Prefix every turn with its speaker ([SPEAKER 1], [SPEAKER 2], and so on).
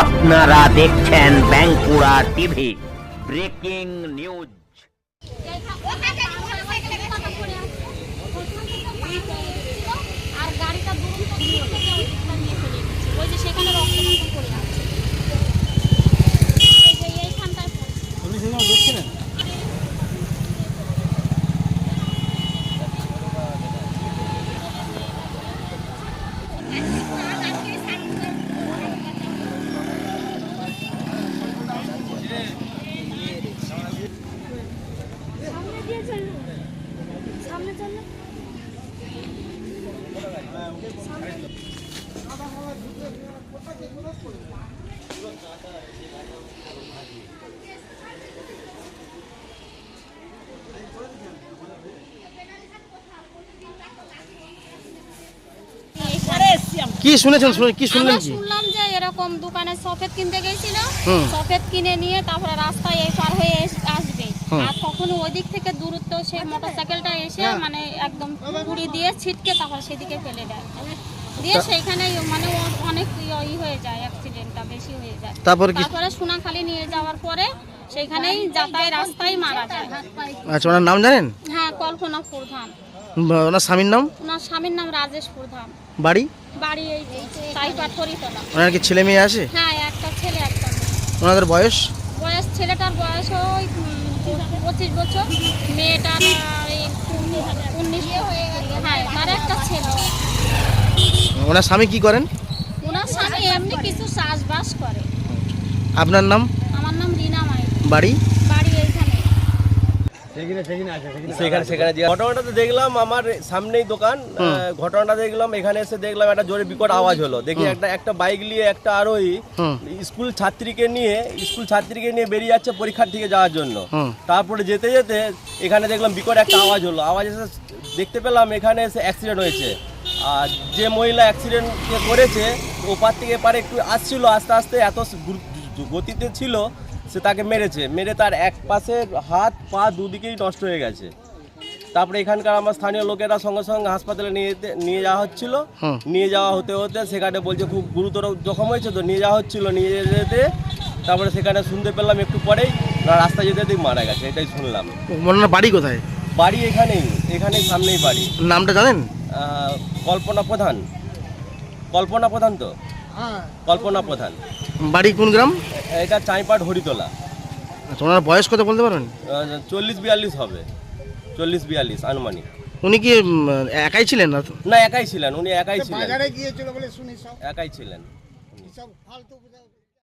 [SPEAKER 1] আপনারা দেখছেন Bankura TV breaking news
[SPEAKER 2] কি শুনেছেন শুনে কি শুনলেন কি
[SPEAKER 3] শুনলাম যে এরকম দোকানে সফেদ কিনতে গেছিল। সফেদ কিনে নিয়ে তারপরে রাস্তায় এই পার হয়ে
[SPEAKER 2] হুম।
[SPEAKER 3] আর ওই দিক থেকে দূরত্ব সে মোটরসাইকেলটা এসে মানে একদম পুরি দিয়ে ছিটকে তারপর সেদিকে ফেলে দেয়। দিয়ে সেখানে মানে অনেক ই- ই হয়ে যায় অ্যাক্সিডেন্টটা বেশি হয়ে যায়।
[SPEAKER 2] তারপরে
[SPEAKER 3] তারপরে সোনাখালি নিয়ে যাওয়ার পরে যাতায় রাস্তায় মারা যায়।
[SPEAKER 2] আচ্ছা ওনার নাম জানেন?
[SPEAKER 3] হ্যাঁ কল্পনা প্রধান।
[SPEAKER 2] ওনার স্বামীর নাম?
[SPEAKER 3] ওনার স্বামীর নাম রাজেশ প্রধান।
[SPEAKER 2] বাড়ি?
[SPEAKER 3] বাড়ি এই তাই পাথরিতলা
[SPEAKER 2] ওনার কি ছেলে মেয়ে আছে?
[SPEAKER 3] হ্যাঁ একটা ছেলে একটা
[SPEAKER 2] ওনাদের বয়স?
[SPEAKER 3] বয়স ছেলেটার বয়স ওই পঁচিশ বছর। মেয়েটার উনিশ হ্যাঁ তার একটা ছেলে।
[SPEAKER 2] ওনার স্বামী কি করেন?
[SPEAKER 3] ওনার স্বামী এমনি কিছু চাষবাস করে।
[SPEAKER 2] আপনার নাম?
[SPEAKER 3] আমার নাম রিনা মাই
[SPEAKER 2] বাড়ি?
[SPEAKER 4] সেখানে সেখানে ঘটনাটা তো দেখলাম আমার সামনেই দোকান। ঘটনাটা দেখলাম এখানে এসে দেখলাম একটা জোরে বিকট আওয়াজ হলো। দেখি একটা একটা বাইক নিয়ে একটা আরোহী স্কুল ছাত্রীকে নিয়ে স্কুল ছাত্রীকে নিয়ে বেরিয়ে যাচ্ছে পরীক্ষার থেকে যাওয়ার জন্য। তারপরে যেতে যেতে এখানে দেখলাম বিকট একটা আওয়াজ হলো। আওয়াজ এসে দেখতে পেলাম এখানে এসে অ্যাক্সিডেন্ট হয়েছে। আর যে মহিলা অ্যাক্সিডেন্ট করেছে ওপার থেকে এপারে একটু আসছিল আস্তে আস্তে এত গতিতে ছিল সে তাকে মেরেছে। মেরে তার এক পাশের হাত পা দুদিকেই নষ্ট হয়ে গেছে। তারপরে এখানকার আমার স্থানীয় লোকেরা সঙ্গে সঙ্গে হাসপাতালে নিয়ে যেতে নিয়ে যাওয়া হচ্ছিল। নিয়ে যাওয়া হতে হতে সেখানে বলছে খুব গুরুতর জখম হয়েছে তো। নিয়ে যাওয়া হচ্ছিল নিয়ে যেতে তারপরে সেখানে শুনতে পেলাম একটু পরেই না রাস্তা যেতে যেতেই মারা গেছে এটাই শুনলাম।
[SPEAKER 2] ওনার বাড়ি কোথায়?
[SPEAKER 4] বাড়ি এখানেই এখানেই সামনেই বাড়ি।
[SPEAKER 2] নামটা জানেন?
[SPEAKER 4] আহ, কল্পনা প্রধান। কল্পনা প্রধান তো? কল্পনা প্রধান।
[SPEAKER 2] বাড়ি কোন গ্রাম?
[SPEAKER 4] এটা চাইপাট হরিতলা।
[SPEAKER 2] তোমার ওনার বয়স কত বলতে পারবেন?
[SPEAKER 4] চল্লিশ বিয়াল্লিশ হবে। চল্লিশ বিয়াল্লিশ আনুমানিক।
[SPEAKER 2] উনি কি উম, একাই ছিলেন? না
[SPEAKER 4] না একাই ছিলেন উনি একাই ছিলেন।
[SPEAKER 5] বাজারে গিয়েছিল বলে শুনি সব।
[SPEAKER 4] একাই ছিলেন।
[SPEAKER 5] সব ফালতু